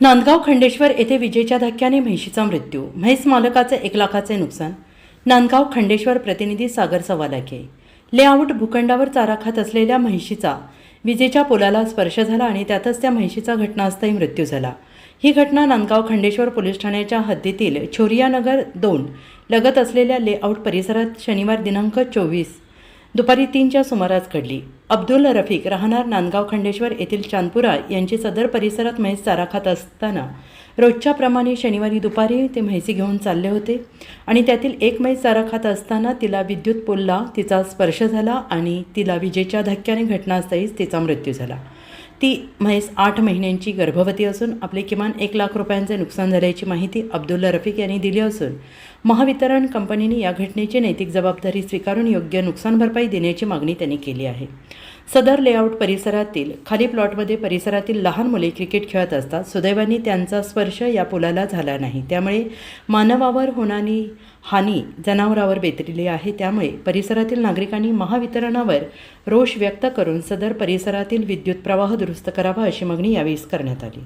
नांदगाव खंडेश्वर येथे विजेच्या धक्क्याने म्हैशीचा मृत्यू. म्हैस मालकाचे एक लाखाचे नुकसान. नांदगाव खंडेश्वर प्रतिनिधी सागर सवालाखे लेआउट भूखंडावर चारा खात असलेल्या म्हैशीचा विजेच्या पोलाला स्पर्श झाला आणि त्यातच त्या म्हैशीचा घटनास्थळी मृत्यू झाला. ही घटना नांदगाव खंडेश्वर पोलीस ठाण्याच्या हद्दीतील छोरियानगर दोन लगत असलेल्या लेआउट परिसरात शनिवार दिनांक चोवीस दुपारी तीनच्या सुमारास घडली. अब्दुल रफिक राहणार नांदगाव खंडेश्वर येथील चांदपुरा यांची सदर परिसरात म्हैस चारा खात असताना रोजच्याप्रमाणे शनिवारी दुपारी ते म्हैसी घेऊन चालले होते आणि त्यातील एक म्हैस चारा खात असताना तिला विद्युत पोलला तिचा स्पर्श झाला आणि तिला विजेच्या धक्क्याने घटनास्थळीच तिचा मृत्यू झाला. ती म्हैस आठ महिन्यांची गर्भवती असून आपले किमान एक लाख रुपयांचे नुकसान झाल्याची माहिती अब्दुल्ला रफिक यांनी दिली असून महावितरण कंपनीने या घटनेची नैतिक जबाबदारी स्वीकारून योग्य नुकसान भरपाई देण्याची मागणी त्यांनी केली आहे. सदर लेआउट परिसरातील खाली प्लॉटमध्ये परिसरातील लहान मुले क्रिकेट खेळत असतात. सुदैवाने त्यांचा स्पर्श या पुलाला झाला नाही. त्यामुळे मानवावर होणारी हानी जनावरावर बेतलेली आहे. त्यामुळे परिसरातील नागरिकांनी महावितरणावर रोष व्यक्त करून सदर परिसरातील विद्युत प्रवाह दुरुस्त करावा अशी मागणी यावेळी करण्यात आली.